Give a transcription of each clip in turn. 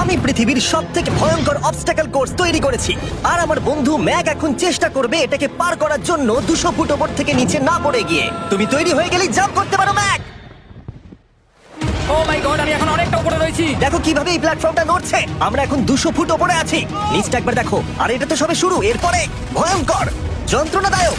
আমি পৃথিবীর সব থেকে ভয়ঙ্কর অবস্টাকেল কোর্স তৈরি করেছি। আর আমার বন্ধু ম্যাক এখন চেষ্টা করবে এটাকে পার করার জন্য দুশো ফুট ওপর থেকে নিচে না পড়ে গিয়ে। তুমি তৈরি হয়ে গেলেই জাম্প করতে পারো ম্যাক! ও মাই গড আমি এখন অনেকটা উপরে রয়েছি। দেখো কীভাবে এই প্ল্যাটফর্মটা নড়ছে। আমরা এখন দুশো ফুট ওপরে আছি। নিচটা একবার দেখো। আর এটা তো সবে শুরু। এরপরে ভয়ঙ্কর। যন্ত্রণাদায়ক।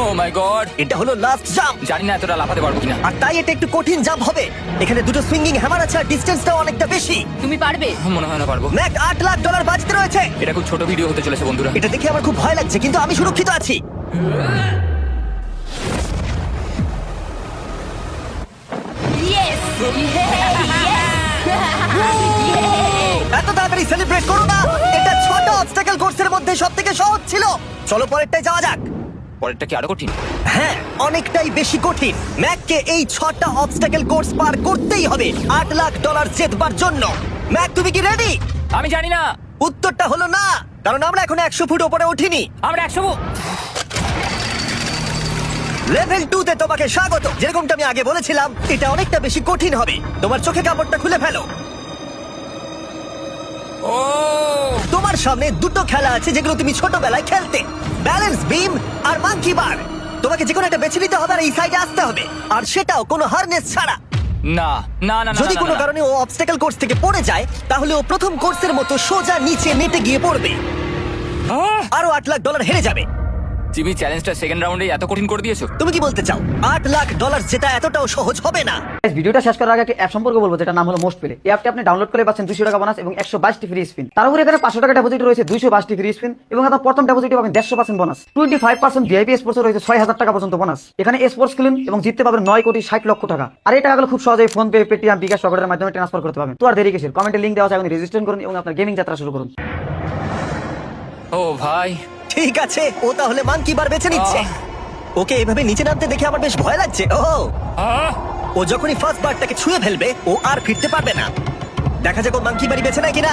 ও মাই গড এটা হলো লাস্ট জাম্প জানি না এতটা লাফাতে পারব কিনা। আর তাই এটা একটু কঠিন জাম্প হবে। এখানে দুটো সুইঙ্গিং হ্যামার আছে আর ডিস্টেন্সটাও অনেকটা বেশি। তুমি পারবে? মনে হয় না পারব। ম্যাক আট লাখ ডলার বাজতে রয়েছে। এটা খুব ছোট ভিডিও হতে চলেছে বন্ধুরা। এটা দেখে আমার খুব ভয় লাগছে কিন্তু আমি সুরক্ষিত আছি। ইয়েস এত তাড়াতাড়ি সেলিব্রেট করো না। এটা ছোট অবস্টাকেল কোর্সের মধ্যে সব থেকে সহজ ছিল। চলো পরেরটায় যাওয়া যাক। পরেরটা কি আরও কঠিন? হ্যাঁ অনেকটাই বেশি কঠিন। ম্যাককে এই ছটা অবস্টাকেল কোর্স পার করতেই হবে আট লাখ ডলার জেতবার জন্য। ম্যাক তুমি কি রেডি আমি জানি না। উত্তরটা হলো না কারণ আমরা এখন একশো ফুট ওপরে উঠিনি। আমরা একশো লেভেল টু তে তোমাকে স্বাগত। যেরকমটা আমি আগে বলেছিলাম এটা অনেকটা বেশি কঠিন হবে। তোমার চোখে কাপড়টা খুলে ফেলো। ও! তোমার সামনে দুটো খেলা আছে যেগুলো তুমি ছোটবেলায় খেলতে। ব্যালেন্স বিম আর মাঙ্কি বার তোমাকে যে কোনো একটা বেছে নিতে হবে আর এই সাইডে আসতে হবে। আর সেটাও কোনো হারনেস ছাড়া। না না না না, যদি না, কোনো না, না। কারণে ও অবস্টেকল কোর্স থেকে পড়ে যায় তাহলে ও প্রথম কোর্সের মতো সোজা নিচে নেটে গিয়ে পড়বে। আহ! আরও আট লাখ ডলার হেরে যাবে। জিমি চ্যালেঞ্জটা সেকেন্ড রাউন্ডে এত কঠিন করে দিয়েছ? তুমি কি বলতে চাও? আট লাখ ডলার যেটা এতটাও সহজ হবে না। ভিডিওটা শেষ করার আগে একটা অ্যাপ সম্পর্কে বলব যেটা নাম হলো মোস্ট প্লে এই অ্যাপটি আপনি ডাউনলোড করে পাচ্ছেন দুশো টাকা বোনাস এবং একশো বাইশটি ফ্রি স্পিন তার উপরে এখানে পাঁচশো টাকা ডিপোজিট রয়েছে দুইশো বাইশটি ফ্রি স্পিন এবং আপনার প্রথম ডিপোজিটে পাবেন দেড়শো percent bonus twenty five percent VIP sports রয়েছে ছয় হাজার টাকা পর্যন্ত বোনাস এখানে স্পোর্টস কিনুন এবং জিততে পারবেন নয় কোটি ষাট লক্ষ টাকা। আর এই টাকাগুলো খুব সহজেই ফোন পে পেটিএম বিকাশ সকলের মাধ্যমে ট্রান্সফার করতে পারবেন। তো আর দেরি কিসের? কমেন্টে লিঙ্ক দেওয়া আছে এখন রেজিস্ট্রেশন করুন এবং আপনার গেমিং যাত্রা শুরু করুন। ও ভাই ঠিক আছে ও তাহলে মাঙ্কি বার বেছে নিচ্ছে। ওকে এভাবে নিচে নামতে দেখে আমার বেশ ভয় লাগছে। ও ও। যখনই ফার্স্ট বারটাকে ছুঁয়ে ফেলবে ও আর ফিরতে পারবে না। দেখা যাক ও মাঙ্কি বাড়ি বেছে নেয় কিনা।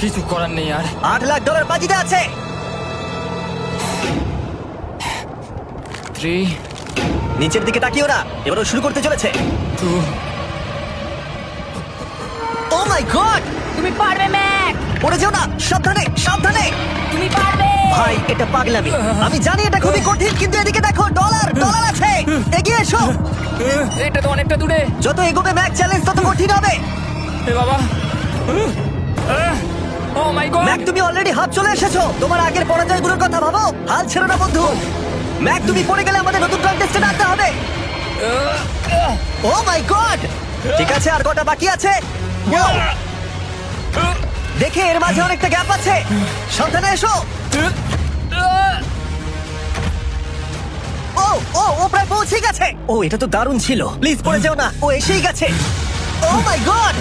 কিছু করার নেই আর। আট লাখ ডলার বাজিতে আছে। থ্রি নিচের দিকে তাকিও না এবার ও শুরু করতে চলেছে। টু ও মাই গড তুমি পারবে ম্যাক! পড়ে যেও না সাবধানে সাবধানে। তুমি পারবে। ভাই এটা পাগলামি। আমি জানি এটা খুবই কঠিন কিন্তু এদিকে দেখো ডলার ডলার আছে। এগিয়ে এসো। এটা তো অনেকটা দূরে। যত এগোবে ম্যাক চ্যালেঞ্জ তত কঠিন হবে। এ বাবা। Oh my god. ম্যাক তুমি অলরেডি হাফ চলে এসেছ। তোমার আগের পরাজয়গুলোর কথা ভাবো। হাল ছেড়ো না বন্ধু। ম্যাক তুমি পড়ে গেলে আমাদের নতুন কন্টেস্টেন্ট আনতে হবে। ও মাই গড ঠিক আছে আর কটা বাকি আছে! দেখে এর মাঝে অনেকটা গ্যাপ আছে। সাবধানে এসো। ও ও ও প্রায় পৌঁছে গেছে। ও, এটা তো দারুণ ছিল। প্লিজ পড়ে যেও না। ও এসেই গেছে। Oh my god!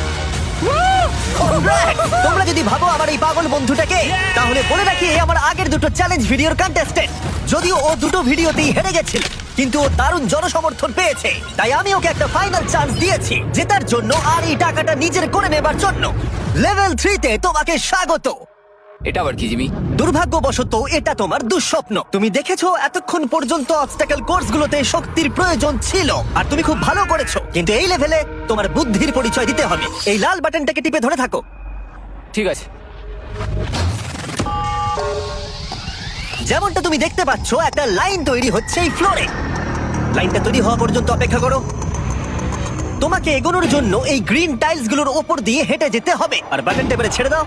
তোমরা যদি ভাবো আমার এই পাগল বন্ধুটাকে, তাহলে বলে রাখি আমার আগের দুটো চ্যালেঞ্জ ভিডিওর কন্টেস্টেন্ট যদিও ও দুটো ভিডিওতেই হেরে গেছিল। কিন্তু ও দারুণ জনসমর্থন পেয়েছে। তাই আমি ওকে একটা ফাইনাল চান্স দিয়েছি জেতার জন্য আর এই টাকাটা নিজের করে নেবার জন্য। লেভেল থ্রিতে তোমাকে স্বাগত। এটা আবার কি জিমি? দুর্ভাগ্যবশত এটা তোমার দুঃস্বপ্ন। তুমি দেখেছ এতক্ষণ পর্যন্ত অবস্টাকেল কোর্সগুলোতে শক্তির প্রয়োজন ছিল আর তুমি খুব ভালো করেছ। কিন্তু এই লেভেলে তোমার বুদ্ধির পরিচয় দিতে হবে। এই লাল বাটনটাকে টিপে ধরে থাকো। ঠিক আছে। যেমনটা তুমি দেখতে পাচ্ছ, একটা লাইন তৈরি হচ্ছে এই ফ্লোরে। লাইনটা তৈরি হওয়া পর্যন্ত অপেক্ষা করো। তোমাকে এগোনোর জন্য এই গ্রিন টাইলসগুলোর ওপর দিয়ে হেঁটে যেতে হবে। আর বাটন টেপে ছেড়ে দাও।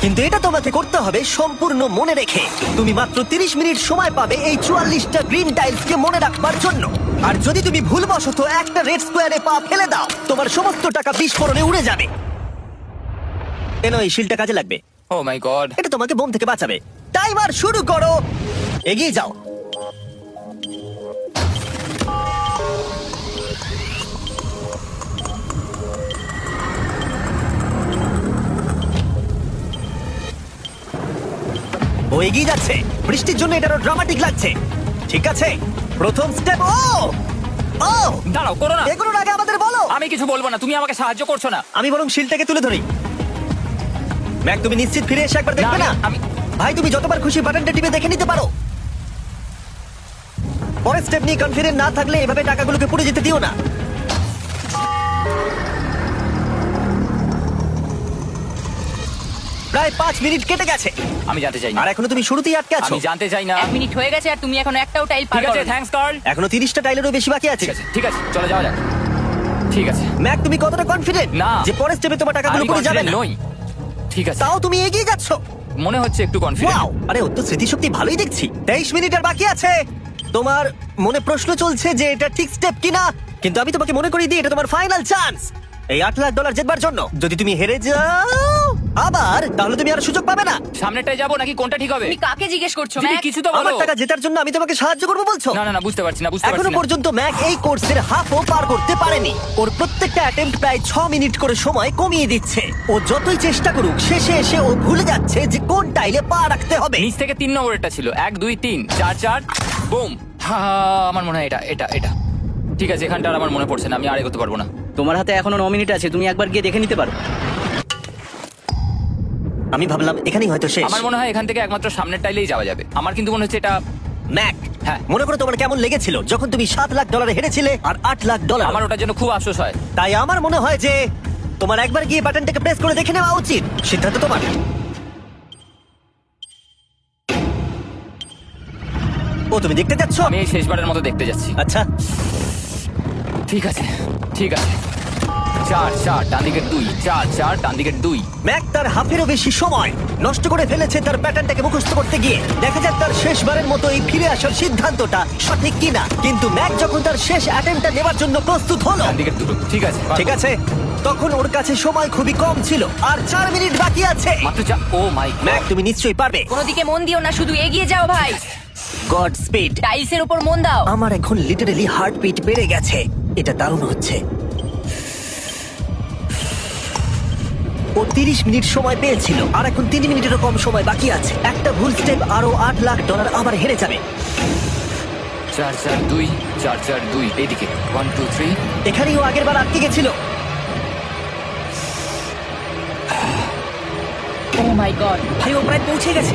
কিন্তু এটা তোমাকে করতে হবে সম্পূর্ণ মনে রেখে। তুমি মাত্র 30 মিনিট সময় পাবে এই চুয়াল্লিশটা গ্রিন টাইলসকে মনে রাখবার জন্য। আর যদি তুমি ভুলবশত একটা রেড স্কোয়ারে পা ফেলে দাও, তোমার সমস্ত টাকা বিস্ফোরণে উড়ে যাবে। কেন এই শিলটা কাজে লাগবে? ও মাই গড এটা তোমাকে বোম থেকে বাঁচাবে। টাইমার শুরু করো। এগিয়ে যাও। ও এগিয়ে যাচ্ছে। বৃষ্টির জন্য এটা ড্রামাটিক লাগছে। ঠিক আছে? প্রথম স্টেপ ও! ও! দাঁড়াও করো না। এগুলোর আগে আমাদের বলো। আমি কিছু বলব না তুমি আমাকে সাহায্য করছ না। আমি বরং শিলটাকে তুলে ধরি। ম্যাক তুমি নিশ্চিত ফিরে এসে একবার দেখবে না আমি- ভাই তুমি যতবার খুশি বাটনটা টিপে দেখে নিতে পারো। পরের স্টেপ নিয়ে কনফিডেন্ট না থাকলে এভাবে টাকাগুলোকে পুড়ে যেতে দিও না। প্রায় পাঁচ মিনিট কেটে গেছে। আমি জানতে চাই না। আর এখনও তুমি শুরুতেই আটকে আছো। আমি জানতে চাই না। এক মিনিট হয়ে গেছে আর তুমি এখন একটাও টাইল পার ঠিক আছে করো থ্যাঙ্কস কার্ল এখনও তিরিশটা টাইলেরও বেশি বাকি আছে। ঠিক আছে ঠিক আছে চলে যাওয়া যাক। ঠিক আছে। ম্যাক তুমি কতটা কনফিডেন্ট না। যে পরের স্টেপে তোমার টাকাগুলো পুড়ে যাবে না? নই। ঠিক আছে। তাও তুমি এগিয়ে যাচ্ছ মনে হচ্ছে একটু কনফিডেন্ট ওয়াও আরে ও তো স্মৃতিশক্তি ভালোই দেখছি। তেইশ মিনিট আর বাকি আছে। তোমার মনে প্রশ্ন চলছে যে এটা ঠিক স্টেপ কিনা? কিন্তু আমি তোমাকে মনে করিয়ে দিই এটা তোমার ফাইনাল চান্স এই আট লাখ ডলার জেতবার জন্য। যদি তুমি হেরে যাও আবার তাহলে তুমি আর সুযোগ পাবে না। সামনেটায় যাব নাকি কোনটা ঠিক হবে? তুমি কাকে জিজ্ঞেস করছ তুমি ম্যাক কিছু তো আমার টাকা জেতার জন্য আমি তোমাকে সাহায্য করব বলছো? না না না বুঝতে পারছি না বুঝতে এখনও পারছি না। পর্যন্ত ম্যাক এই কোর্সের হাফও পার করতে পারেনি। ওর প্রত্যেকটা অ্যাটেম্প প্রায় ছ মিনিট করে সময় কমিয়ে দিচ্ছে। ও যতই চেষ্টা করুক শেষে এসে ও ভুলে যাচ্ছে যে কোন টাইলে পা রাখতে হবে। নিচ থেকে তিন নম্বরেরটা ছিল। এক দুই তিন চার চার বুম। হা আমার মনে হয় এটা এটা এটা। ঠিক আছে এখানটা আর আমার মনে পড়ছে না আমি আর এগোতে পারব না। তোমার হাতে এখনও ন মিনিট আছে তুমি একবার গিয়ে দেখে নিতে পারো। আমি ভাবলাম এখানেই হয়তো শেষ। আমার মনে হয় এখান থেকে একমাত্র সামনের টাইলেই যাওয়া যাবে। আমার কিন্তু মনে হচ্ছে এটা ম্যাক হ্যাঁ। মনে করো তোমার কেমন লেগেছিল? যখন তুমি সাত লাখ ডলার হেরেছিলে আর আট লাখ ডলার। আমার ওটার জন্য খুব আফসোস হয়। তাই আমার মনে হয় যে তোমার একবার গিয়ে বাটনটাকে প্রেস করে দেখে নেওয়া উচিত। সিদ্ধান্ত তোমার। ও তুমি দেখতে যাচ্ছ? আমি এই শেষবারের মতো দেখতে যাচ্ছি। আচ্ছা। ঠিক আছে ঠিক আছে। চার চার ডান দিকের দুই চার চার ডান দিকের দুই। ম্যাক তার হাফেরও বেশি সময় নষ্ট করে ফেলেছে তার প্যাটার্নটাকে মুখস্থ করতে গিয়ে। দেখা যাক তার শেষবারের মতো এই ফিরে আসার সিদ্ধান্তটা সঠিক কিনা। কিন্তু ম্যাক যখন তার শেষ অ্যাটেম্পটা নেবার জন্য প্রস্তুত হলো ডান দিকের দুটো ঠিক আছে ঠিক আছে তখন ওর কাছে সময় খুবই কম ছিল আর চার মিনিট বাকি আছে। মাত্র যা ও মাই ম্যাক তুমি নিশ্চয়ই পারবে। কোনো দিকে মন দিও না শুধু এগিয়ে যাও ভাই। Godspeed. টাইলসের উপর মন দাও। আমার এখন লিটারেলি হার্টবিট বেড়ে গেছে। এটা দারুণ হচ্ছে। ও তিরিশ মিনিট সময় পেয়েছিল। আর এখন তিন মিনিটেরও কম সময় বাকি আছে। একটা ভুল স্টেপ আরও আট লাখ ডলার আবার হেরে যাবে। চার চার দুই চার চার দুই এইদিকে ওয়ান টু থ্রি এখানেই ও আগের বার আটকে গেছিল। ও মাই গড ভাই ও প্রায় পৌঁছে গেছে।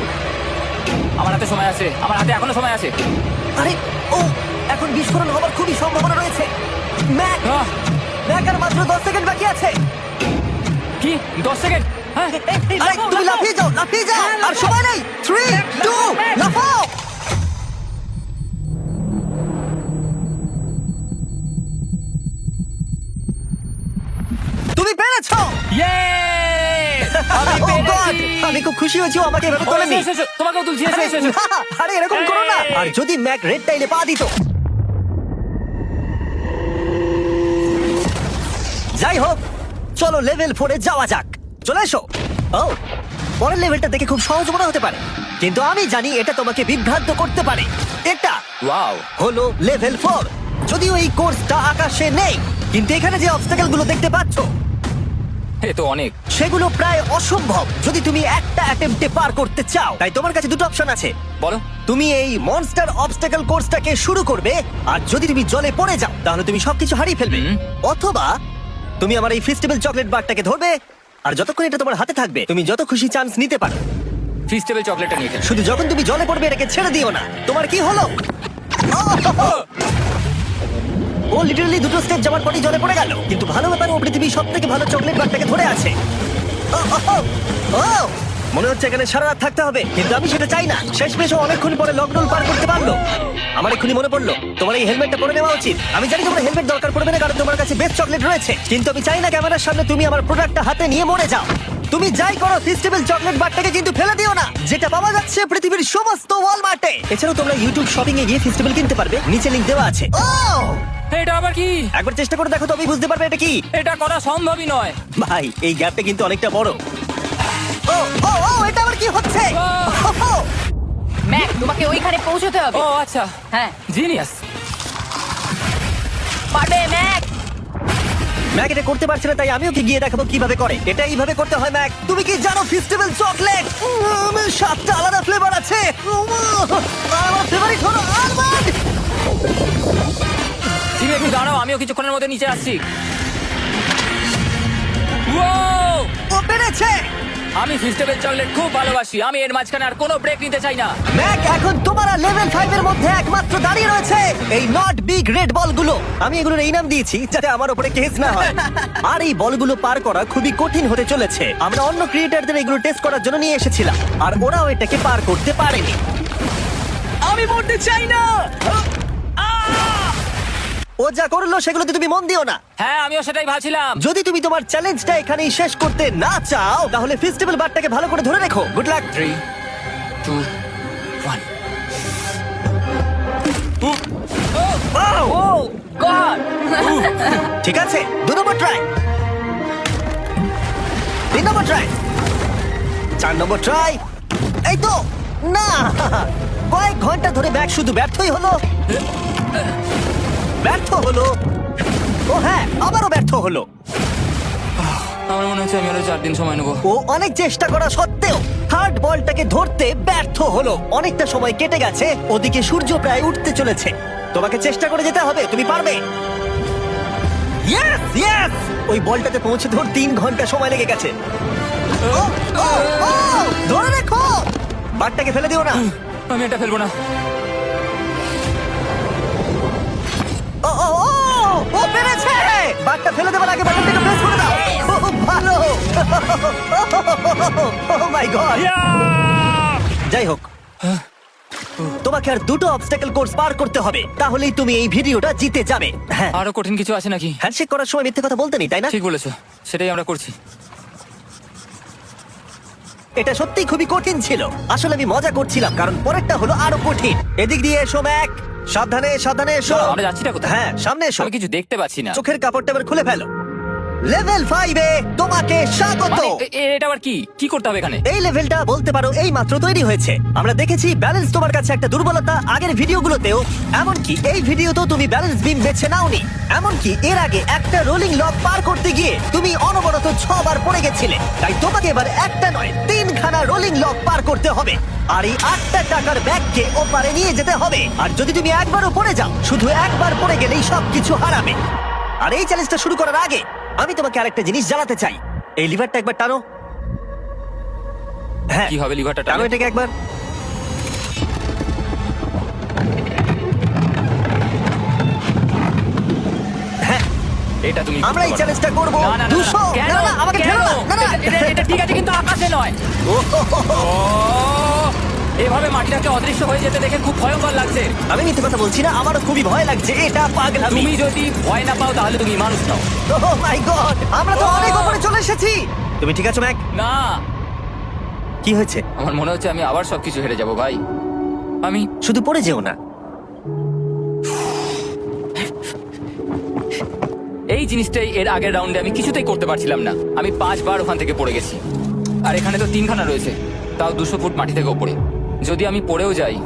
আমার হাতে সময় আছে। আমার হাতে এখনও সময় আছে। আরে ও এখন বিস্ফোরণ হবার খুবই সম্ভাবনা রয়েছে। ম্যাক ম্যাক আর মাত্র দশ সেকেন্ড বাকি আছে। কি? দশ সেকেন্ড হ্যাঁ? আরে, তুমি লাফিয়ে যাও লাফিয়ে যাও। আর সময় নেই। থ্রি টু লাফাও। তুমি পেরেছ। Yay! আমি পেরেছি! আমি খুব খুশি হয়েছি ও আমাকে এভাবে তোলেনি। তোমাকেও তুলছি এসো, এসো, আরে এরকম করো না। আর যদি ম্যাক রেড টাইলে পা দিত। যাই হোক চলো লেভেল ফোরে যাওয়া যাক। চলে এসো। ও পরের লেভেলটা দেখে খুব সহজ মনে হতে পারে। কিন্তু আমি জানি এটা তোমাকে বিভ্রান্ত করতে পারে। এটা Wow! হলো লেভেল ফোর যদিও এই কোর্সটা আকাশে নেই কিন্তু এখানে যে অবস্টাকেলগুলো দেখতে পাচ্ছ এ তো অনেক। সেগুলো প্রায় অসম্ভব। যদি তুমি একটা অ্যাটেম্পটে পার করতে চাও তাই তোমার কাছে দুটো অপশন আছে। বলো। তুমি এই মনস্টার অবস্টাকল কোর্সটাকে শুরু করবে আর যদি তুমি জলে পড়ে যাও তাহলে তুমি সবকিছু হারিয়ে ফেলবে। অথবা তুমি আমার এই ফেস্টিভ্যাল চকলেট বারটাকে ধরবে আর যতক্ষণ এটা তোমার হাতে থাকবে তুমি যত খুশি চান্স নিতে পারো। ফিস্টেবল চকলেটটা নিয়ে খেলো। শুধু যখন তুমি জলে পড়বে এটাকে ছেড়ে দিও না। তোমার কি হলো? ও লিটারালি দুটো স্টেপ যাওয়ার পরই জলে পড়ে গেল। কিন্তু ভালো ব্যাপার ও পৃথিবীর সব থেকে ভালো চকলেট বারটাকে ধরে আছে। ও, ও, ও, ও! মনে হচ্ছে এখানে সারা রাত থাকতে হবে কিন্তু আমি সেটা চাই না। শেষ মেশ অনেকক্ষণ পরে লকডাউন পার করতে পারল। আমার এক্ষুনি মনে পড়ল তোমার এই হেলমেটটা পরে নেওয়া উচিত। আমি জানি তোমার হেলমেট দরকার পড়বে না কারণ তোমার কাছে বেস্ট চকলেট রয়েছে। কিন্তু আমি চাই না ক্যামেরার সামনে তুমি আমার প্রোডাক্টটা হাতে নিয়ে মরে যাও। তুমি যাই করো ফেস্টিভ্যাল চকলেট বারটাকে কিন্তু ফেলে দিও না। যেটা পাওয়া যাচ্ছে পৃথিবীর সমস্ত ওয়ালমার্টে এছাড়াও তোমরা ইউটিউব শপিং এ গিয়ে ফেস্টিভ্যাল কিনতে পারবে। নিচে লিংক দেওয়া আছে। ও! এটা আবার কি? একবার চেষ্টা করে দেখো তবেই বুঝতে পারবে এটা কি। এটা করা সম্ভবই নয়। ভাই এই গ্যাপটা কিন্তু অনেকটা বড়। ও ও ও এটা আবার কি হচ্ছে? ও, ম্যাক তোমাকে ওইখানে পৌঁছতে হবে। ও আচ্ছা। হ্যাঁ। জিনিয়াস। পারবে ম্যাক? ম্যাক এটা করতে পারছে না তাই আমি ওকে গিয়ে দেখাবো কীভাবে করে। এটা এইভাবে করতে হয় ম্যাক। তুমি কি জানো ফেস্টিভ্যাল চকলেট? সাতটা আলাদা ফ্লেভার আছে। উম, আর আমার ফেভারিট হলো আলমন্ড। তুমি একটু দাঁড়াও আমিও কিছুক্ষণের মধ্যে নিচে আসছি! ও পেরেছে। আমি ফিস্টেবল চকলেট খুব ভালোবাসি। আমি এর মাঝখানে আর কোনো ব্রেক নিতে চাই না। ম্যাক এখন তোমারা লেভেল ফাইভ এর মধ্যে একমাত্র দাঁড়িয়ে রয়েছে এই নট বিগ রেড বলগুলো। আমি এগুলোর এই নাম দিয়েছি যাতে আমার উপরে কেস না হয়। আর এই বলগুলো পার করা খুবই কঠিন হতে চলেছে। আমরা অন্য ক্রিয়েটারদের এগুলো টেস্ট করার জন্য নিয়ে এসেছিলাম। আর ওরাও এটাকে পার করতে পারেনি। আমি মরতে চাই না! ও যা করল সেগুলোতে তুমি মন দিও না। হ্যাঁ আমিও সেটাই ভাবছিলাম। যদি তুমি তোমার চ্যালেঞ্জটা এখানেই শেষ করতে না চাও তাহলে ফেস্টিভ্যাল বারটাকে ভালো করে ধরে রেখো। Good luck three two one oh god ঠিক আছে দু নম্বর ট্রাই তিন নম্বর ট্রাই চার নম্বর ট্রাই এই তো। না। কয়েক ঘণ্টা ধরে ব্যাগ শুধু ব্যর্থই হলো। ব্যর্থ হলো। ও হ্যাঁ আবারও ব্যর্থ হলো। আমার মনে হচ্ছে আমি আরও চার দিন সময় নেব। ও অনেক চেষ্টা করা সত্ত্বেও থার্ড বলটাকে ধরতে ব্যর্থ হলো। অনেকটা সময় কেটে গেছে ওদিকে সূর্য প্রায় উঠতে চলেছে। তোমাকে চেষ্টা করে যেতে হবে তুমি পারবে? Yes, yes! ওই বলটাতে পৌঁছে ধর তিন ঘণ্টা সময় লেগে গেছে। ও, ও, ও! ধরে রেখো! বারটাকে ফেলে দিও না। আমি এটা ফেলব না। বারটা ফেলে দেবার আগে বাটনটাকে প্রেস করে দাও ভালো ও মাই গড যাই হোক তোমাকে আর দুটো অবস্টাকেল কোর্স পার করতে হবে তাহলেই তুমি এই ভিডিওটা জিতে যাবে হ্যাঁ আরও কঠিন কিছু আছে নাকি হ্যান্ডশেক করার সময় মিথ্যে কথা বলতে নেই তাই না ঠিক বলেছ সেটাই আমরা করছি এটা সত্যিই খুবই কঠিন ছিল আসলে আমি মজা করছিলাম কারণ পরেরটা হলো আরও কঠিন এদিক দিয়ে এসো ম্যাক সাবধানে সাবধানে এসো। আমরা যাচ্ছি না কোথায়? হ্যাঁ সামনে এসো। আমি কিছু দেখতে পাচ্ছি না। চোখের কাপড়টা এবার খুলে ফেলো। লেভেল ফাইভে তোমাকে স্বাগত। মানে, এ- এ- এটা আবার কি? কি করতে হবে এখানে? এই লেভেলটা বলতে পারো এই মাত্র তৈরি হয়েছে। আমরা দেখেছি ব্যালেন্স তোমার কাছে একটা দুর্বলতা আগের ভিডিওগুলোতেও। এমনকি এই ভিডিওতেও তুমি ব্যালেন্স বিম বেছে নাওনি। এমনকি এর আগে একটা রোলিং লক পার করতে গিয়ে তুমি অনবরত ছবার পড়ে গেছিলে। তাই তোমাকে এবার একটা নয় তিনখানা রোলিং লক পার করতে হবে। আর এই আটটা টাকার ব্যাগকে ওপারে নিয়ে যেতে হবে। আর যদি তুমি একবারও পড়ে যাও শুধু একবার পড়ে গেলেই সবকিছু হারাবে। আর এই চ্যালেঞ্জটা শুরু করার আগে আমি তোমাকে আরেকটা জিনিস জানাতে চাই। এই লিভারটা একবার টানো। হ্যাঁ কি হবে লিভারটা টানো এটাকে একবার। হ্যাঁ এটা তুমি আমরা এই চ্যালেঞ্জটা করব। না, না, না, না, 200 না না আমাকে? না না এটা- ঠিক আছে কিন্তু আকাশে নয়। ও এভাবে মাটিটাকে অদৃশ্য হয়ে যেতে দেখে খুব ভয়ঙ্কর লাগছে। আমি মিথ্যে কথা বলছি না আমারও খুবই ভয় লাগছে এটা পাগলামি। তুমি যদি ভয় না পাও তাহলে তুমি মানুষ নাও। ও মাই গড আমরা তো Oh! অনেক উপরে চলে এসেছি। তুমি ঠিক আছো ম্যাক না। কি হয়েছে? আমার মনে হচ্ছে আমি আবার সবকিছু হেরে যাব ভাই। আমি শুধু পড়ে যেও না। এই জিনিসটাই এর আগের রাউন্ডে আমি কিছুতেই করতে পারছিলাম না। আমি পাঁচবার ওখান থেকে পড়ে গেছি। আর এখানে তো তিনখানা রয়েছে। তাও দুশো ফুট মাটি থেকে ওপরে। যদি আমি পড়েও যাই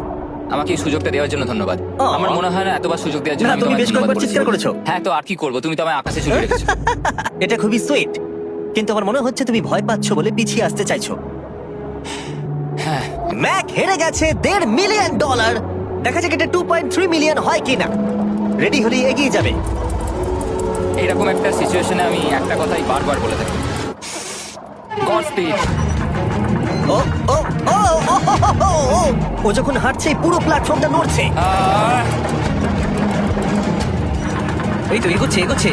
আমাকে এই সুযোগটা দেওয়ার জন্য ধন্যবাদ। আমার মনে হয় না এতবার সুযোগ দেওয়ার জন্য না, আমি তুমি তোমায় বেশ ধন্যবাদ কয়েকবার চিৎকার করেছ। হ্যাঁ তো আর কি করব? তুমি তো আমায় আকাশে ছুটে রেখেছো। এটা খুবই সুইট কিন্তু আমার মনে হচ্ছে তুমি ভয় পাচ্ছ বলে পিছিয়ে আসতে চাইছো। হ্যাঁ। ম্যাক হেরে গেছে দেড় মিলিয়ন ডলার দেখা যাক এটা টু পয়েন্ট থ্রি মিলিয়ন হয় কিনা। রেডি হলে এগিয়ে যাবে। এরকম একটা সিচুয়েশনে আমি একটা কথাই বারবার বলে থাকি। গড স্পিড ও ও ও ও, ও, ও, ও, ও। ও যখন হাঁটছে এই পুরো প্ল্যাটফর্মটা নড়ছে। এই তো এগোচ্ছে এগোচ্ছে।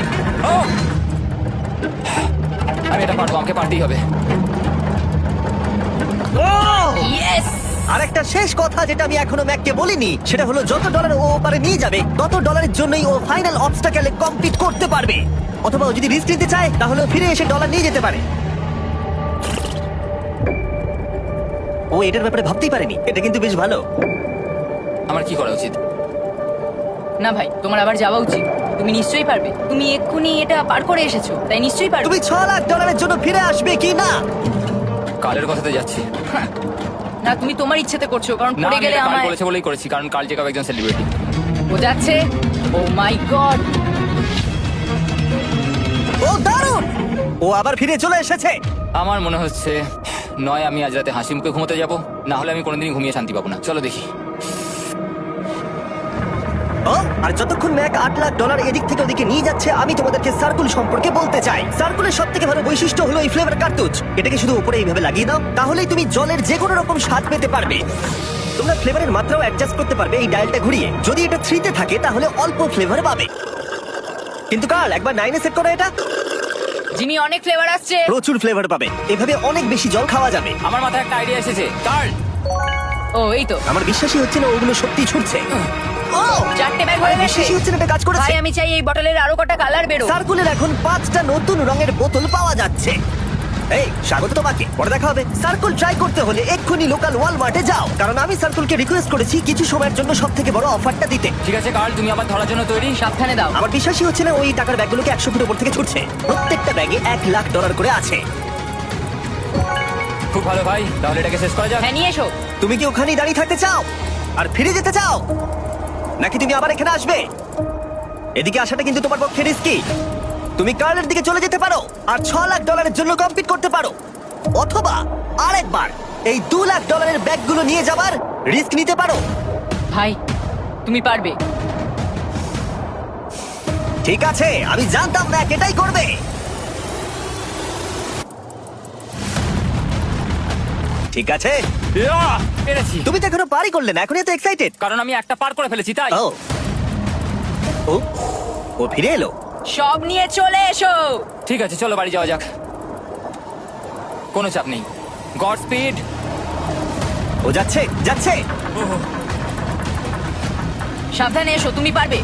আমি এটা পারব আমাকে পারতেই হবে। ইয়েস আর একটা শেষ কথা যেটা আমি এখনও ম্যাককে বলিনি সেটা হলো যত ডলার ও ওপারে নিয়ে যাবে তত ডলারের জন্যই ও ফাইনাল অবস্টাকেলে কমপ্লিট করতে পারবে। অথবা ও যদি রিস্ক নিতে চায় তাহলে ও ফিরে এসে ডলার নিয়ে যেতে পারে। ও এটার ব্যাপারে ভাবতেই পারেনি। এটা কিন্তু বেশ ভালো। আমার কি করা উচিত? না ভাই তোমার আবার যাওয়া উচিত। তুমি নিশ্চয়ই পারবে। তুমি এক্ষুনি এটা পার করে এসেছ তাই নিশ্চয়ই পারবে। তুমি ছ লাখ ডলারের জন্য ফিরে আসবে কি না? কালের কথাতে যাচ্ছি। না তুমি তোমার ইচ্ছেতে করছ কারণ না পড়ে গেলে কাল আমায় বলেছে বলেই করেছি কারণ কাল জেকাব একজন সেলিব্রিটি ও যাচ্ছে। ও মাই গড। ও দারুণ! ও আবার ফিরে চলে এসেছে। আমার মনে হচ্ছে নয়, আমি আজ রাতে হাসি মুখে ঘুমোতে যাব। না হলে আমি কোনোদিনই ঘুমিয়ে শান্তি পাবো না। চলো দেখি। আর যতক্ষণ ম্যাক আট লাখ ডলার এদিক থেকে ওদিকে নিয়ে যাচ্ছে, আমি তোমাদেরকে সার্কুল সম্পর্কে বলতে চাই। সার্কুলের সব থেকে ভালো বৈশিষ্ট্য হলো এই ফ্লেভার কার্তুজ। এটাকে শুধু উপরে এইভাবে লাগিয়ে দাও, তাহলেই তুমি জলের যে কোনো রকম স্বাদ পেতে পারবে। তোমরা ফ্লেভারের মাত্রাও অ্যাডজাস্ট করতে পারবে এই ডায়ালটা ঘুরিয়ে। যদি এটা থ্রিতে থাকে, তাহলে অল্প ফ্লেভার পাবে। কিন্তু কাল, একবার নাইনে সেট করো এটা। জিমি অনেক ফ্লেভার আসছে। প্রচুর ফ্লেভার পাবে এভাবে অনেক বেশি জল খাওয়া যাবে। আমার মাথায় একটা আইডিয়া এসেছে। কার্ল ও এই তো। আমার বিশ্বাসই হচ্ছে না ওগুলো সত্যি ছুটছে। ও চারটে ব্যাগ হয়ে গেছে। বিশ্বাসই হচ্ছে না এটা কাজ করেছে। ভাই আমি চাই এই বটলের আরও কটা কালার বেরো। সার্কুলের এখন পাঁচটা নতুন রঙের বোতল পাওয়া যাচ্ছে। এই স্বাগত তোমাকে। পরে দেখা হবে। সার্কুল ট্রাই করতে হলে এক্ষুনি লোকাল ওয়ালমার্টে যাও। কারণ আমি সার্কুলকে রিকোয়েস্ট করেছি কিছু সময়ের জন্য সব থেকে বড় অফারটা দিতে। ঠিক আছে কার্ল তুমি আবার ধরার জন্য তৈরি। সাবধানে দাও। আমার বিশ্বাসই হচ্ছে না ওই টাকার ব্যাগগুলোকে একশো ফুট উপর থেকে ছুটছে। প্রত্যেকটা ব্যাগে এক লাখ ডলার করে আছে। খুব ভালো ভাই তাহলে এটাকে শেষ করা যাক। হ্যাঁ নিয়ে এসো। তুমি কি ওখানেই দাঁড়িয়ে থাকতে চাও? আর ফিরে যেতে চাও? নাকি তুমি আবার এখানে আসবে? এদিকে আসাটা কিন্তু তোমার পক্ষে রিস্কি তুমি কার্লের দিকে চলে যেতে পারো আর ছ লাখ ডলারের জন্য কম্পিট করতে পারো। অথবা আরেকবার এই দু লাখ ডলারের ব্যাগগুলো নিয়ে যাবার রিস্ক নিতে পারো। ভাই তুমি পারবে। ঠিক আছে আমি জানতাম না এটাই করবে। ঠিক আছে। ইয়াহ! পেরেছি তুমি তো এখনও পারি করলে না এখন এত এক্সাইটেড কারণ আমি একটা পার করে ফেলেছি তাই। ও। ও ও ফিরে এলো। সব নিয়ে চলে এসো। ঠিক আছে চলো বাড়ি যাওয়া যাক। কোনো চাপ নেই। God speed. ও যাচ্ছে যাচ্ছে। সাবধানে এসো তুমি পারবে।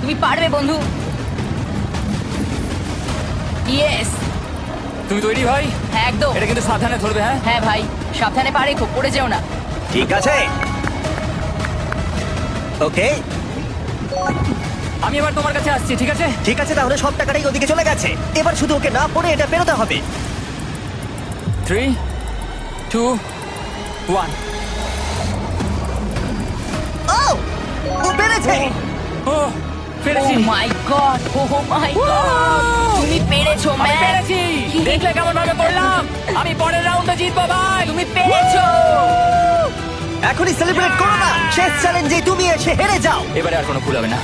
তুমি পারবে বন্ধু। ইয়েস তুমি তৈরি ভাই? হ্যাঁ একদম। এটা কিন্তু সাবধানে ধরবে হ্যাঁ? হ্যাঁ ভাই। সাবধানে পারে খুব পড়ে যেও না। ঠিক আছে। ওকে। আমি এবার তোমার কাছে আসছি ঠিক আছে? ঠিক আছে তাহলে সব টাকাটাই ওদিকে চলে গেছে। এবার শুধু ওকে না পড়ে এটা বেরোতে হবে। Three two one oh! ও পেরেছে! ও পেরেছি। মাই গড ও মাই গড তুমি পেরেছ আমি ম্যান পেরেছি। দেখলে কেমন ভাবে পড়লাম? আমি পরের রাউন্ডে জিতবো ভাই। তুমি পেরেছ। এখনই সেলিব্রেট করো না। শেষ চ্যালেঞ্জে তুমি এসে হেরে যাও। এবারে আর কোনো ভুল হবে না।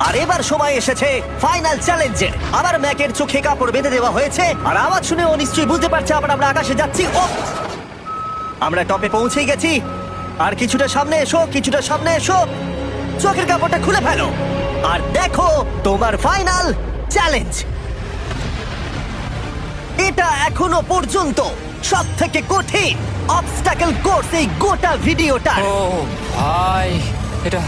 আর এবার সময় এসেছে ফাইনাল চ্যালেঞ্জের আবার ম্যাকের চোখে কাপড় বেঁধে দেওয়া হয়েছে, আর আওয়াজ শুনে ও নিশ্চয়ই বুঝতে পারছে আবার আমরা আকাশে যাচ্ছি। ও! আমরা টপে পৌঁছেই গেছি। আর কিছুটা সামনে এসো, কিছুটা সামনে এসো। চোখের কাপড়টা খুলে ফেলো। আর দেখো তোমার ফাইনাল চ্যালেঞ্জ এটা এখনও পর্যন্ত সব থেকে কঠিন অবস্টাকেল কোর্স এই গোটা ভিডিওটা ও, ভাই, এটা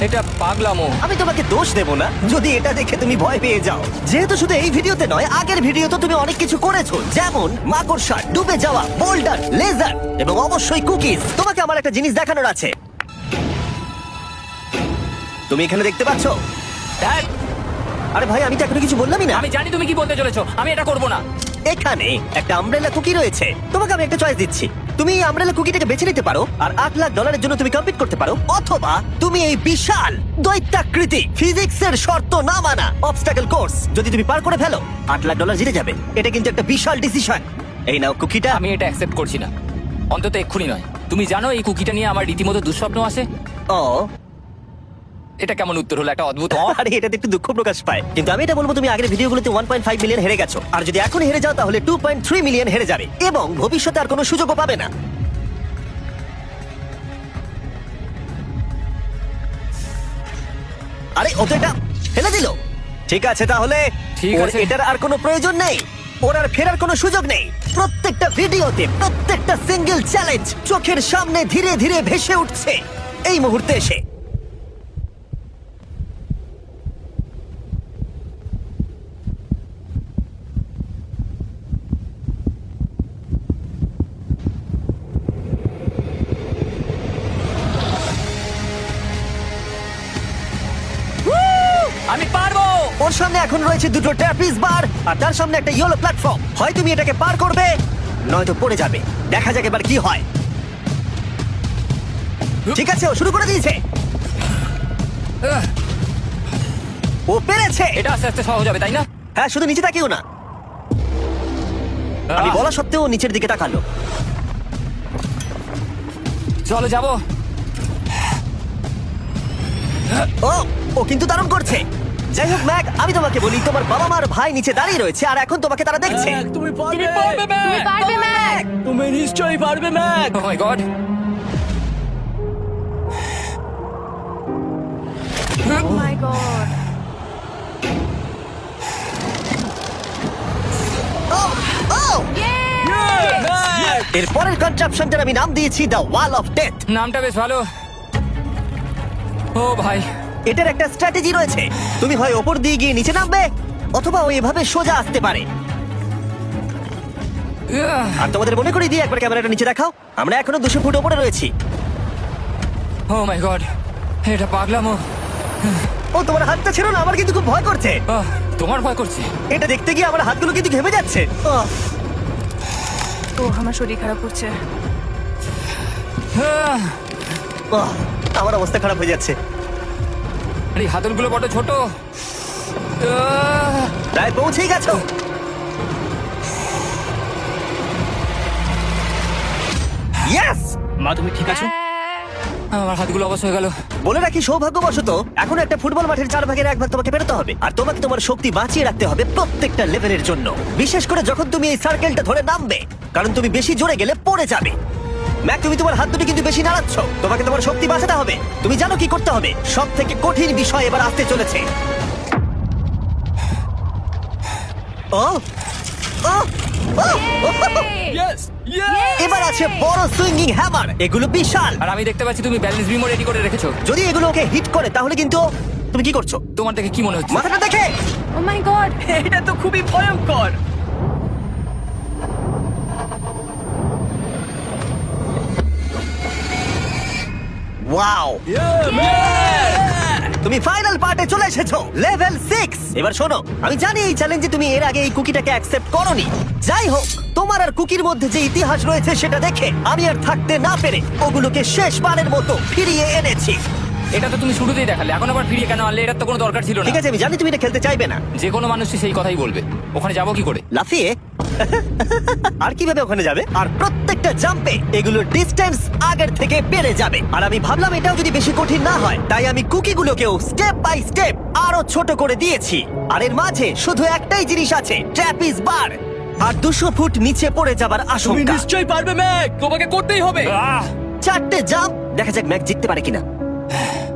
এটা পাগলামো। আমি তোমাকে দোষ দেব না। যদি এটা দেখে তুমি ভয় পেয়ে যাও। যেহেতু শুধু এই ভিডিওতে নয় আগের ভিডিওতে তুমি অনেক কিছু করেছ। যেমন মাকড়সা ডুবে যাওয়া বোল্ডার লেজার এবং অবশ্যই কুকিজ। তোমাকে আমার একটা জিনিস দেখানোর আছে। তুমি এখানে দেখতে পাচ্ছ? ধ্যাৎ, আরে ভাই আমি তো এখনও কিছু বললামই না। আমি জানি তুমি কি বলতে চলেছো। আমি এটা করব না। এখানে একটা আমব্রেলা কুকি রয়েছে। তোমাকে আমি একটা চয়েস দিচ্ছি। তুমি এই কুকি কুকিটাকে বেছে নিতে পারো আর আট লাখ ডলারের জন্য তুমি কমপ্লিট করতে পারো অথবা তুমি এই বিশাল দৈত্যাকৃতি ফিজিক্সের শর্ত না মানা অবস্টাকেল কোর্স যদি তুমি পার করে ফেলো আট লাখ ডলার জিতে যাবে। এটা কিন্তু একটা বিশাল ডিসিশন এই নাও কুকিটা। আমি এটা অ্যাকসেপ্ট করছি না। অন্তত এক্ষুনি নয়। তুমি জানো এই কুকিটা নিয়ে আমার রীতিমতো দুঃস্বপ্ন আছে? ও এটা কেমন উত্তর হলো? একটা অদ্ভুত অ। আরে এটাতে একটু দুঃখ প্রকাশ পায়। কিন্তু আমি এটা বলব তুমি আগের ভিডিওগুলোতে ওয়ান পয়েন্ট ফাইভ মিলিয়ন হেরে গেছো। আর যদি এখন হেরে যাও তাহলে টু পয়েন্ট থ্রি মিলিয়ন হেরে যাবে। এবং ভবিষ্যতে আর কোনো সুযোগও পাবে না। আরে ও তো এটা ফেলে দিল। ঠিক আছে তাহলে ঠিক ওর আছে। এটার আর কোনো প্রয়োজন নেই। ওর আর ফেরার কোনো সুযোগ নেই। প্রত্যেকটা ভিডিওতে প্রত্যেকটা সিঙ্গেল চ্যালেঞ্জ চোখের সামনে ধীরে ধীরে ভেসে উঠছে। এই মুহূর্তে এসে। এখন রয়েছে দুটো ট্র্যাপিস বার আর তার সামনে একটা ইয়েলো প্ল্যাটফর্ম হয় তুমি এটাকে পার করবে নয়তো পড়ে যাবে। দেখা যাক এবার কি হয়। ঠিক আছে ও শুরু করে দিয়েছে। ও পেরেছে। এটা আস্তে আস্তে সহজ হবে তাই না? হ্যাঁ শুধু নিচে তাকিও না। আমি বলা সত্ত্বেও ও নিচের দিকে তাকালো। চলো যাব। ও ও কিন্তু দারুণ করছে। যাই হোক ম্যাক আমি তোমাকে বলি তোমার বাবা মার ভাই নিচে দাঁড়িয়ে রয়েছে আর এখন তোমাকে তারা দেখছে। ম্যাক, তুমি পারবে তুমি পারবে ম্যাক। তুমি নিশ্চয়ই পারবে Mac. Oh my god oh my god oh oh Mac! এর পরের কনট্রাপশনটার আমি নাম দিয়েছি দ্য ওয়াল অফ ডেথ নামটা বেশ ভালো। ও ভাই। এটার একটা স্ট্র্যাটেজি রয়েছে। তুমি হয় ওপর দিয়ে গিয়ে নিচে নামবে অথবা ও এভাবে সোজা আসতে পারে। আর তোমাদের মনে করিয়ে দিয়ে একবার ক্যামেরাটা নিচে দেখাও। আমরা এখনও দুশো ফুট ওপরে রয়েছি। ও মাই গড এটা পাগলামো। ও তোমার হাতটা ছিল না আমার কিন্তু খুব ভয় করছে। আহ, তোমার ভয় করছে? এটা দেখতে গিয়ে আমার হাতগুলো কিন্তু ঘেমে যাচ্ছে। আহ, ও আমার শরীর খারাপ করছে। আহ, আমার অবস্থা খারাপ হয়ে যাচ্ছে। আরে এই হাতলগুলো বড় ছোট। আহ, প্রায় পৌঁছেই গেছো। ইয়েস মা তুমি ঠিক আছো? আমার হাতগুলো অবশ হয়ে গেল। বলে রাখি সৌভাগ্যবশত এখন একটা ফুটবল মাঠের চার ভাগের এক ভাগ তোমাকে বেরোতে হবে। আর তোমাকে তোমার শক্তি বাঁচিয়ে রাখতে হবে প্রত্যেকটা লেভেলের জন্য। বিশেষ করে যখন তুমি এই সার্কেলটা ধরে নামবে কারণ তুমি বেশি জোরে গেলে পড়ে যাবে। ম্যাক তুমি তোমার হাত দুটো কিন্তু বেশি নাড়াচ্ছ। তোমাকে তোমার শক্তি বাঁচাতে হবে। তুমি জানো কি করতে হবে। সব থেকে কঠিন বিষয় এবার আসতে চলেছে। ও ও ও, ইয়েস এবার আছে বড় সুইঙ্গিং হ্যামার এগুলো বিশাল। আর আমি দেখতে পাচ্ছি তুমি ব্যালেন্স বিমো রেডি করে রেখেছো। যদি এগুলো ওকে হিট করে তাহলে কিন্তু তুমি কি করছ? তোমার দেখে কি মনে হচ্ছে? মাথাটা দেখে। ও মাই গড এটা তো খুবই ভয়ঙ্কর! ওয়াও তুমি ফাইনাল পার্টে চলে এসেছ লেভেল সিক্স এবার শোনো আমি জানি এই চ্যালেঞ্জে তুমি এর আগে এই কুকিটাকে অ্যাকসেপ্ট করনি। যাই হোক তোমার আর কুকির মধ্যে যে ইতিহাস রয়েছে সেটা দেখে আমি আর থাকতে না পেরে ওগুলোকে শেষবারের মতো ফিরিয়ে এনেছি। এটা তো তুমি শুরুতেই দেখালে এখন আবার ফিরিয়ে কেন আনলে এটার তো কোনো দরকার ছিল না। ঠিক আছে আমি জানি তুমি এটা খেলতে চাইবে না। যে কোনো মানুষই সেই কথাই বলবে। ওখানে যাব কি করে? লাফিয়ে আর কীভাবে ওখানে যাবে? আর প্রত্যেকটা জাম্পে এগুলোর ডিস্টেন্স আগের থেকে বেড়ে যাবে। আর আমি ভাবলাম এটাও যদি বেশি কঠিন না হয় তাই আমি কুকিগুলোকেও স্টেপ বাই স্টেপ আরও ছোট করে দিয়েছি। আর এর মাঝে শুধু একটাই জিনিস আছে ট্র্যাপিস বার আর দুশো ফুট নিচে পড়ে যাবার তুমি আশঙ্কা। নিশ্চয়ই পারবে ম্যাক তোমাকে করতেই হবে! চারটে জাম্প দেখা যাক ম্যাক জিততে পারে কিনা।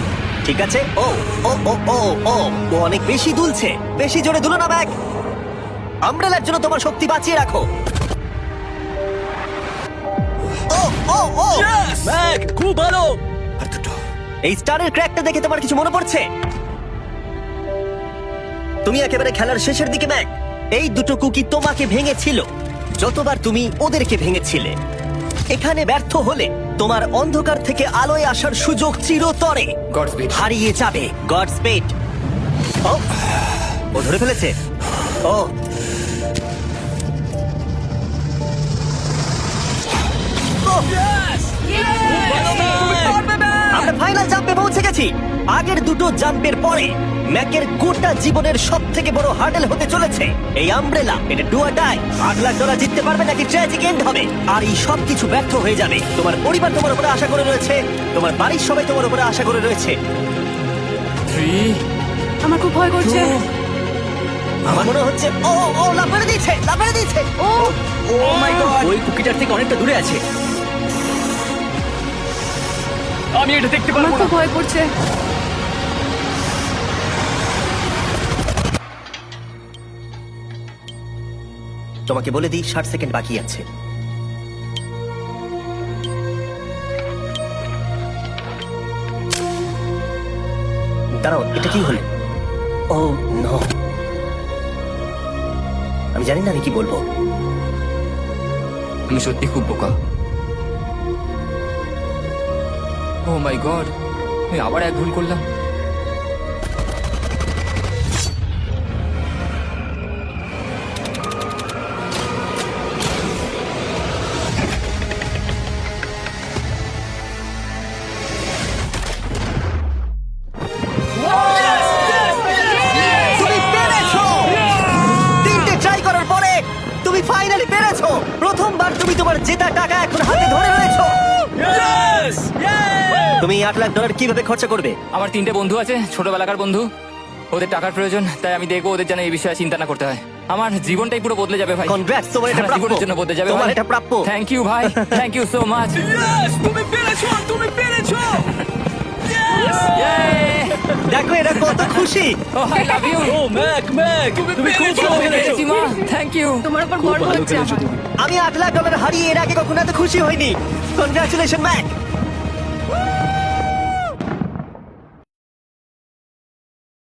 ঠিক আছে? ও ও ও ও ও ও অনেক বেশি দুলছে। বেশি জোরে দুলো না ব্যাগ। আমব্রেলার জন্য তোমার শক্তি বাঁচিয়ে রাখো। ও ও ও। ম্যাক খুব ভালো। আর দুটো। এই স্টারের ক্র্যাকটা দেখে তোমার কিছু মনে পড়ছে? তুমি একেবারে খেলার শেষের দিকে ব্যাগ। এই দুটো কুকি তোমাকে ভেঙেছিল। যতবার তুমি ওদেরকে ভেঙেছিলে। এখানে ব্যর্থ হলে তোমার অন্ধকার থেকে আলোয় আসার সুযোগ চিরতরে। হারিয়ে যাবে। গড স্পেড ও ও ধরে ফেলেছে। ও। ও, আমরা ফাইনাল জাম্পে পৌঁছে গেছি। আগের দুটো জাম্পের পরে ম্যাকের গোটা জীবনের সব থেকে বড় হার্ডেল হতে চলেছে। এই আমব্রেলা এটা ডুয়া ডাই আট লাখ ডলার জিততে পারবে নাকি ট্র্যাজিক এন্ড হবে? আর এই সব কিছু ব্যর্থ হয়ে যাবে। তোমার পরিবার তোমার উপরে আশা করে রয়েছে। তোমার বাড়ির সবাই তোমার উপরে আশা করে রয়েছে। আমার খুব ভয় করছে। আমার মনে হচ্ছে ও ও লাভ মেরে দিয়েছে লাভ মেরে দিয়েছে। ও। ও মাই গড ওই কুকিটার থেকে অনেকটা দূরে আছে। আমি এটা দেখতে পারব না। ভয় করছে। তোমাকে বলে দিই ষাট সেকেন্ড বাকি আছে। দাঁড়াও এটা কি হলো? ও নো আমি জানি না আমি কি বলব। আমি সত্যি খুব বোকা। ও মাই গড আমি আবার এক ভুল করলাম। আট লাখ ডলার কীভাবে খরচা করবে? আমার তিনটে বন্ধু আছে ছোটবেলাকার বন্ধু। ওদের টাকার প্রয়োজন তাই আমি দেখব ওদের যেন এই বিষয়ে চিন্তা না করতে হয়। আমার জীবনটাই পুরো বদলে যাবে ভাই। Congrats, তোমার এটা প্রাপ্য। জীবনের জন্য বদলে যাবে তোমার এটা প্রাপ্য। থ্যাংক ইউ ভাই থ্যাংক ইউ সো মাচ তুমি পেরেছ তুমি পেরেছ। দেখো এরা কত খুশি। ও I love you oh Mac Mac তুমি খুব ভালো খেলেছো। মা। থ্যাংক ইউ তোমার উপর গর্ব হচ্ছে আমি আট লাখ ডলার হারিয়ে এর আগে কখনো এত খুশি হইনি। Congratulation Mac